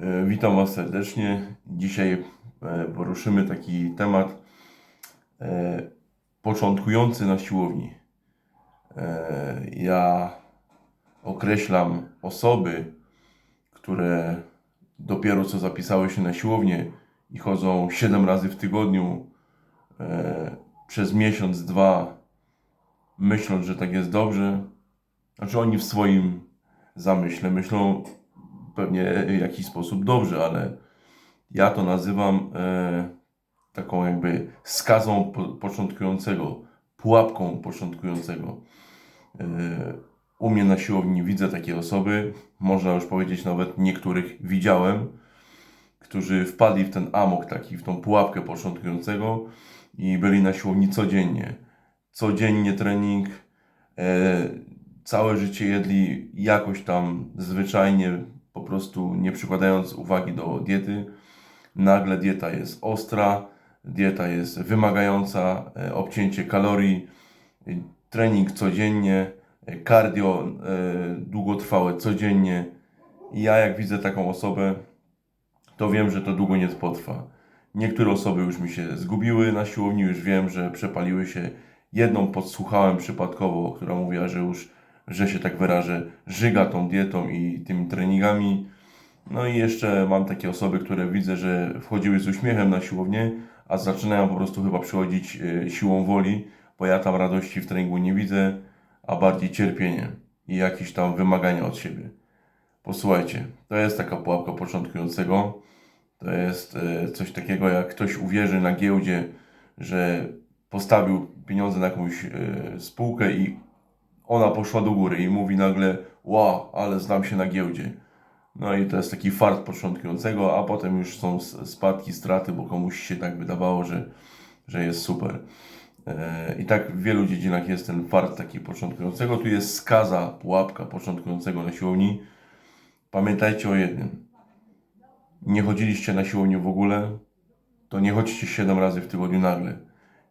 E, Witam Was serdecznie. Dzisiaj e, poruszymy taki temat e, początkujący na siłowni. Ja określam osoby, które dopiero co zapisały się na siłownię i chodzą 7 razy w tygodniu przez miesiąc, dwa, myśląc, że tak jest dobrze. Znaczy oni w swoim zamyśle myślą pewnie w jakiś sposób dobrze, ale ja to nazywam e, taką jakby skazą po, początkującego, pułapką początkującego. E, u mnie na siłowni widzę takie osoby, można już powiedzieć nawet niektórych widziałem, którzy wpadli w ten amok taki, w tą pułapkę początkującego i byli na siłowni codziennie. Codziennie trening, e, całe życie jedli jakoś tam zwyczajnie, po prostu nie przykładając uwagi do diety. Nagle dieta jest ostra, dieta jest wymagająca, e, obcięcie kalorii, trening codziennie, e, cardio e, długotrwałe codziennie. I ja jak widzę taką osobę, to wiem, że to długo nie potrwa. Niektóre osoby już mi się zgubiły na siłowni, już wiem, że przepaliły się. Jedną podsłuchałem przypadkowo, która mówiła, że już, że się tak wyrażę, żyga tą dietą i tymi treningami. No i jeszcze mam takie osoby, które widzę, że wchodziły z uśmiechem na siłownię, a zaczynają po prostu chyba przychodzić e, siłą woli, bo ja tam radości w treningu nie widzę, a bardziej cierpienie i jakieś tam wymagania od siebie. Posłuchajcie, to jest taka pułapka początkującego. To jest e, coś takiego, jak ktoś uwierzy na giełdzie, że postawił pieniądze na jakąś e, spółkę i ona poszła do góry i mówi nagle, wow, ale znam się na giełdzie. No i to jest taki fart początkującego, a potem już są spadki, straty, bo komuś się tak wydawało, że, że jest super. E, I tak w wielu dziedzinach jest ten fart taki początkującego. Tu jest skaza, pułapka początkującego na siłowni. Pamiętajcie o jednym. Nie chodziliście na siłownię w ogóle, to nie chodźcie 7 razy w tygodniu nagle.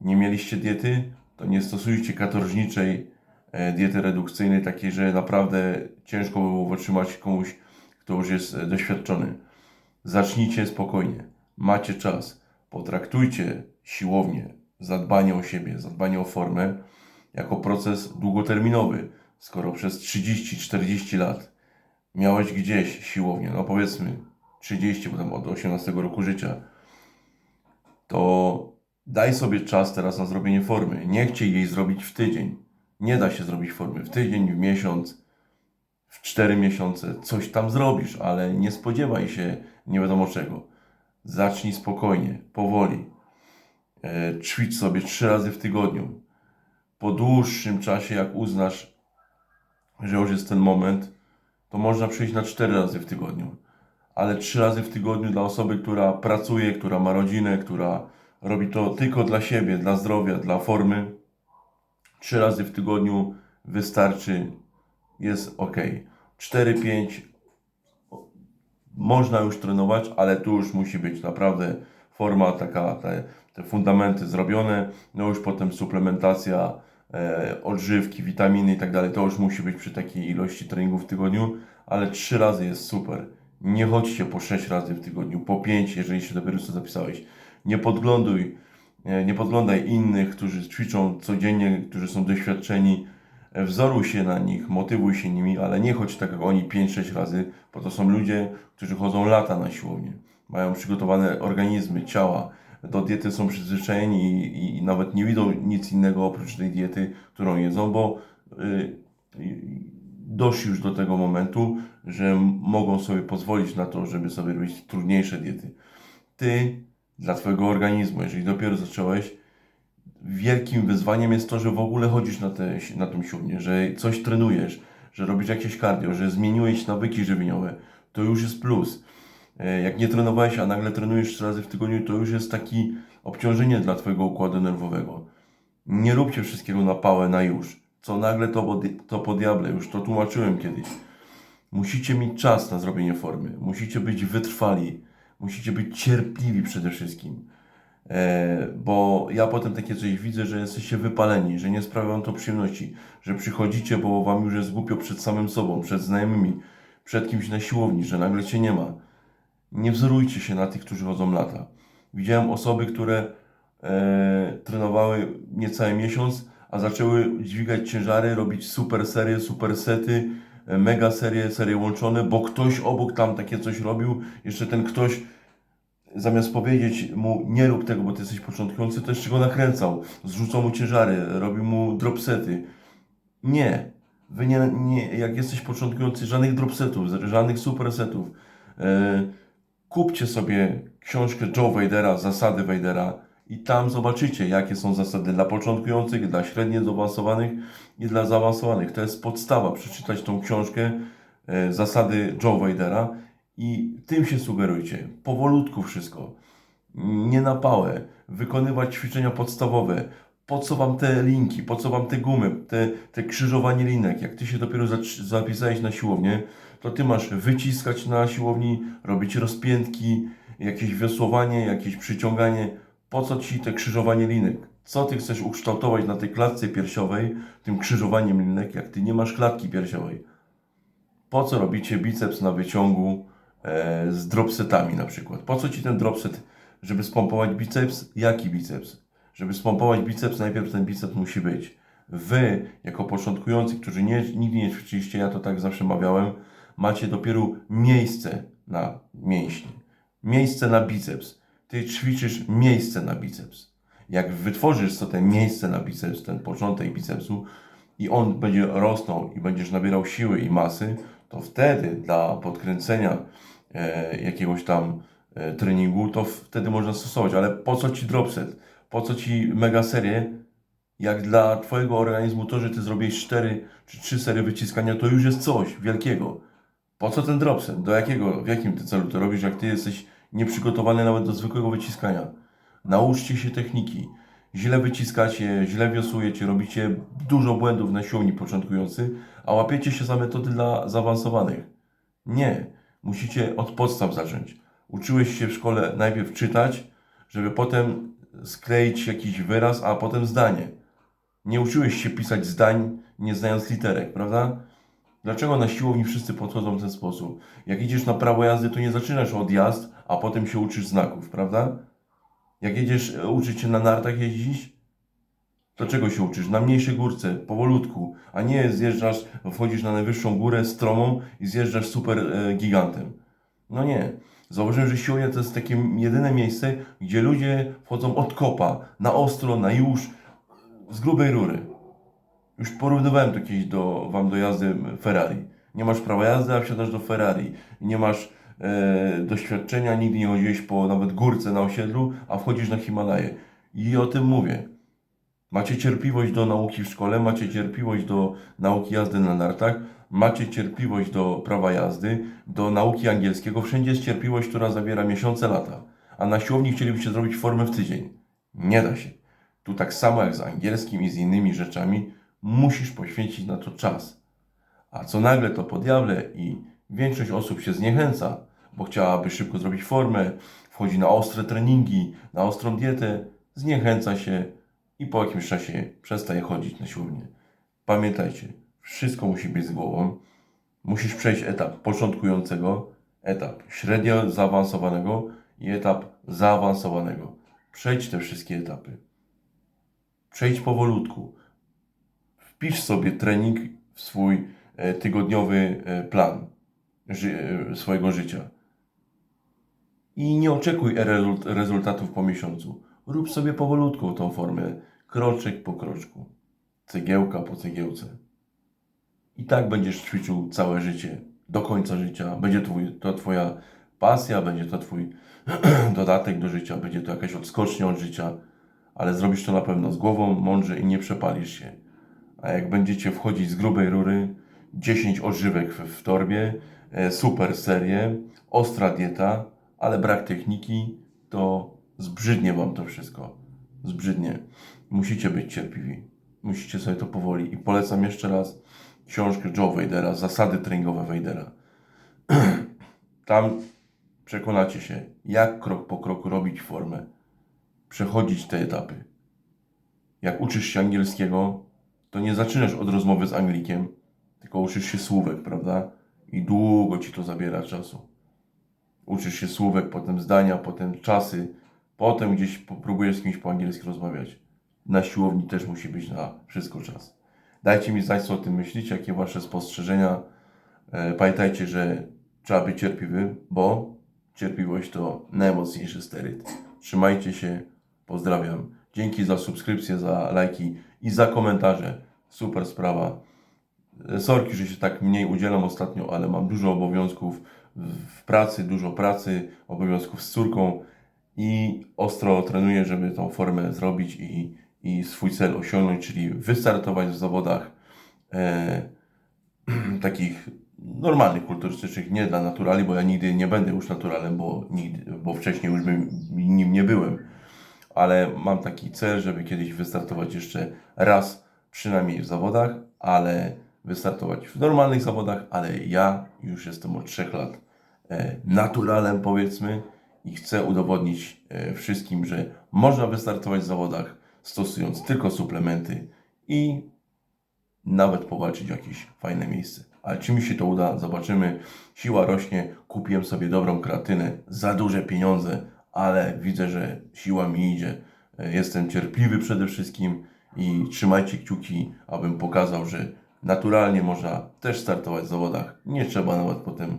Nie mieliście diety, to nie stosujcie katorżniczej diety redukcyjnej, takiej, że naprawdę ciężko by było wytrzymać komuś, kto już jest e, doświadczony. Zacznijcie spokojnie. Macie czas. Potraktujcie siłownię, zadbanie o siebie, zadbanie o formę jako proces długoterminowy. Skoro przez 30-40 lat miałeś gdzieś siłownię, no powiedzmy 30, potem od 18 roku życia, to daj sobie czas teraz na zrobienie formy. Nie chciej jej zrobić w tydzień. Nie da się zrobić formy w tydzień, w miesiąc, w 4 miesiące. Coś tam zrobisz, ale nie spodziewaj się nie wiadomo czego. Zacznij spokojnie, powoli. E, ćwicz sobie 3 razy w tygodniu. Po dłuższym czasie, jak uznasz, że już jest ten moment, to można przyjść na 4 razy w tygodniu. Ale 3 razy w tygodniu dla osoby, która pracuje, która ma rodzinę, która robi to tylko dla siebie, dla zdrowia, dla formy, 3 razy w tygodniu wystarczy, jest ok. 4-5 można już trenować, ale tu już musi być naprawdę forma taka, te, te fundamenty zrobione, no już potem suplementacja, e, odżywki, witaminy i tak dalej, to już musi być przy takiej ilości treningów w tygodniu, ale 3 razy jest super. Nie chodźcie po 6 razy w tygodniu, po 5, jeżeli się dopiero co zapisałeś. Nie podgląduj, nie podglądaj innych, którzy ćwiczą codziennie, którzy są doświadczeni. Wzoruj się na nich, motywuj się nimi, ale nie chodź tak jak oni 5-6 razy, bo to są ludzie, którzy chodzą lata na siłownię. Mają przygotowane organizmy, ciała, do diety są przyzwyczajeni i, i nawet nie widzą nic innego oprócz tej diety, którą jedzą, bo y, y, doszli już do tego momentu, że mogą sobie pozwolić na to, żeby sobie robić trudniejsze diety. Ty, dla Twojego organizmu, jeżeli dopiero zacząłeś, wielkim wyzwaniem jest to, że w ogóle chodzisz na, te, na tą siłownię, że coś trenujesz, że robisz jakieś cardio, że zmieniłeś nawyki żywieniowe. To już jest plus. E, Jak nie trenowałeś, a nagle trenujesz trzy razy w tygodniu, to już jest taki obciążenie dla Twojego układu nerwowego. Nie róbcie wszystkiego na pałę, na już. Co nagle to, to po diable, już to tłumaczyłem kiedyś. Musicie mieć czas na zrobienie formy. Musicie być wytrwali. Musicie być cierpliwi przede wszystkim. E, bo ja potem takie coś widzę, że jesteście wypaleni, że nie sprawia wam to przyjemności, że przychodzicie, bo wam już jest głupio przed samym sobą, przed znajomymi, przed kimś na siłowni, że nagle cię nie ma. Nie wzorujcie się na tych, którzy chodzą lata. Widziałem osoby, które e, trenowały niecały miesiąc, a zaczęły dźwigać ciężary, robić super serie, super sety, mega serie, serie łączone, bo ktoś obok tam takie coś robił. Jeszcze ten ktoś zamiast powiedzieć mu nie rób tego, bo ty jesteś początkujący, to jeszcze go nakręcał. Zrzucał mu ciężary, robił mu dropsety. Nie. Wy nie, nie, jak jesteś początkujący, żadnych dropsetów, żadnych supersetów. E, kupcie sobie książkę Joe Vadera, Zasady Vadera i tam zobaczycie, jakie są zasady dla początkujących, dla średnio zaawansowanych i dla zaawansowanych. To jest podstawa, przeczytać tą książkę e, Zasady Joe Vadera i tym się sugerujcie. Powolutku wszystko. Nie na pałę. Wykonywać ćwiczenia podstawowe. Po co wam te linki? Po co wam te gumy? Te, te krzyżowanie linek? Jak ty się dopiero zapisałeś na siłownię, to ty masz wyciskać na siłowni, robić rozpiętki, jakieś wiosłowanie, jakieś przyciąganie. Po co ci te krzyżowanie linek? Co ty chcesz ukształtować na tej klatce piersiowej, tym krzyżowaniem linek, jak ty nie masz klatki piersiowej? Po co robicie biceps na wyciągu e, z dropsetami na przykład? Po co ci ten dropset? Żeby spompować biceps? Jaki biceps? Żeby spompować biceps, najpierw ten biceps musi być. Wy, jako początkujący, którzy nie, nigdy nie ćwiczyliście, ja to tak zawsze mawiałem, macie dopiero miejsce na mięśnie. Miejsce na biceps. Ty ćwiczysz miejsce na biceps. Jak wytworzysz sobie miejsce na biceps, ten początek bicepsu i on będzie rosnął i będziesz nabierał siły i masy, to wtedy dla podkręcenia e, jakiegoś tam e, treningu, to wtedy można stosować. Ale po co ci dropset? Po co ci mega serie? Jak dla twojego organizmu to, że ty zrobisz 4 czy 3 serie wyciskania, to już jest coś wielkiego. Po co ten dropset? Do jakiego, w jakim ty celu to robisz, jak ty jesteś nieprzygotowany nawet do zwykłego wyciskania? Nauczcie się techniki. Źle wyciskacie, źle wiosłujecie, robicie dużo błędów na siłowni początkujący, a łapiecie się za metody dla zaawansowanych. Nie. Musicie od podstaw zacząć. Uczyłeś się w szkole najpierw czytać, żeby potem skleić jakiś wyraz, a potem zdanie. Nie uczyłeś się pisać zdań, nie znając literek, prawda? Dlaczego na siłowni wszyscy podchodzą w ten sposób? Jak idziesz na prawo jazdy, to nie zaczynasz od jazd, a potem się uczysz znaków, prawda? Jak jedziesz e, uczyć się na nartach jeździć, to czego się uczysz? Na mniejszej górce, powolutku, a nie zjeżdżasz, wchodzisz na najwyższą górę stromą i zjeżdżasz super e, gigantem. No nie. Zauważyłem, że siłownia to jest takie jedyne miejsce, gdzie ludzie wchodzą od kopa, na ostro, na już, z grubej rury. Już porównywałem to kiedyś do, wam do jazdy Ferrari. Nie masz prawa jazdy, a wsiadasz do Ferrari. Nie masz doświadczenia, nigdy nie chodziłeś po nawet górce na osiedlu, a wchodzisz na Himalaje. I o tym mówię. Macie cierpliwość do nauki w szkole, macie cierpliwość do nauki jazdy na nartach, macie cierpliwość do prawa jazdy, do nauki angielskiego. Wszędzie jest cierpliwość, która zawiera miesiące, lata. A na siłowni chcielibyście zrobić formę w tydzień. Nie da się. Tu tak samo jak z angielskim i z innymi rzeczami, musisz poświęcić na to czas. A co nagle to po diable i większość osób się zniechęca, bo chciałaby szybko zrobić formę, wchodzi na ostre treningi, na ostrą dietę, zniechęca się i po jakimś czasie przestaje chodzić na siłownię. Pamiętajcie, wszystko musi być z głową. Musisz przejść etap początkującego, etap średnio zaawansowanego i etap zaawansowanego. Przejdź te wszystkie etapy. Przejdź powolutku. Wpisz sobie trening w swój e, tygodniowy e, plan e, swojego życia. I nie oczekuj rezult- rezultatów po miesiącu. Rób sobie powolutku tą formę, kroczek po kroczku, cegiełka po cegiełce. I tak będziesz ćwiczył całe życie, do końca życia. Będzie twój, to Twoja pasja, będzie to Twój dodatek do życia, będzie to jakaś odskocznia od życia, ale zrobisz to na pewno z głową, mądrze i nie przepalisz się. A jak będziecie wchodzić z grubej rury, 10 odżywek w, w torbie, e, super serie, ostra dieta, ale brak techniki, to zbrzydnie Wam to wszystko. Zbrzydnie. Musicie być cierpliwi. Musicie sobie to powoli. I polecam jeszcze raz książkę Joe Vadera, Zasady treningowe Vadera. Tam przekonacie się, jak krok po kroku robić formę, przechodzić te etapy. Jak uczysz się angielskiego, to nie zaczynasz od rozmowy z Anglikiem, tylko uczysz się słówek, prawda? I długo ci to zabiera czasu. Uczysz się słówek, potem zdania, potem czasy, potem gdzieś próbujesz z kimś po angielsku rozmawiać. Na siłowni też musi być na wszystko czas. Dajcie mi znać, co o tym myślicie, jakie wasze spostrzeżenia. E, Pamiętajcie, że trzeba być cierpliwym, bo cierpliwość to najmocniejszy steryt. Trzymajcie się, pozdrawiam. Dzięki za subskrypcję, za lajki i za komentarze. Super sprawa. E, Sorki, że się tak mniej udzielam ostatnio, ale mam dużo obowiązków w pracy, dużo pracy, obowiązków z córką i ostro trenuję, żeby tą formę zrobić i, i swój cel osiągnąć, czyli wystartować w zawodach e, takich normalnych, kulturystycznych, nie dla naturali, bo ja nigdy nie będę już naturalem, bo, nigdy, bo wcześniej już bym nim nie byłem. Ale mam taki cel, żeby kiedyś wystartować jeszcze raz, przynajmniej w zawodach, ale wystartować w normalnych zawodach, ale ja już jestem od 3 lat naturalem, powiedzmy, i chcę udowodnić e, wszystkim, że można wystartować w zawodach stosując tylko suplementy i nawet powalczyć w jakieś fajne miejsce. Ale czy mi się to uda, zobaczymy. Siła rośnie, kupiłem sobie dobrą kreatynę za duże pieniądze, ale widzę, że siła mi idzie. E, Jestem cierpliwy przede wszystkim i trzymajcie kciuki, abym pokazał, że naturalnie można też startować w zawodach. Nie trzeba nawet potem e,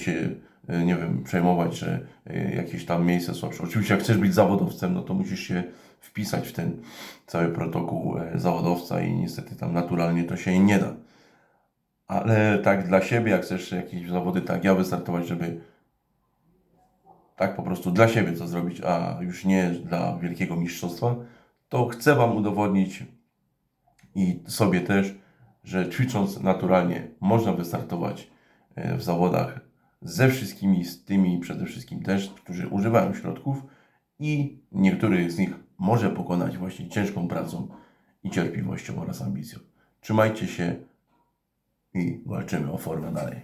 się, e, nie wiem, przejmować, że e, jakieś tam miejsce słabsze. Oczywiście jak chcesz być zawodowcem, no to musisz się wpisać w ten cały protokół e, zawodowca i niestety tam naturalnie to się nie da. Ale tak dla siebie, jak chcesz jakieś zawody, tak ja wystartować, żeby tak po prostu dla siebie co zrobić, a już nie dla wielkiego mistrzostwa, to chcę Wam udowodnić i sobie też, że ćwicząc naturalnie można wystartować w zawodach ze wszystkimi, z tymi przede wszystkim też, którzy używają środków i niektórych z nich może pokonać właśnie ciężką pracą i cierpliwością oraz ambicją. Trzymajcie się i walczymy o formę dalej.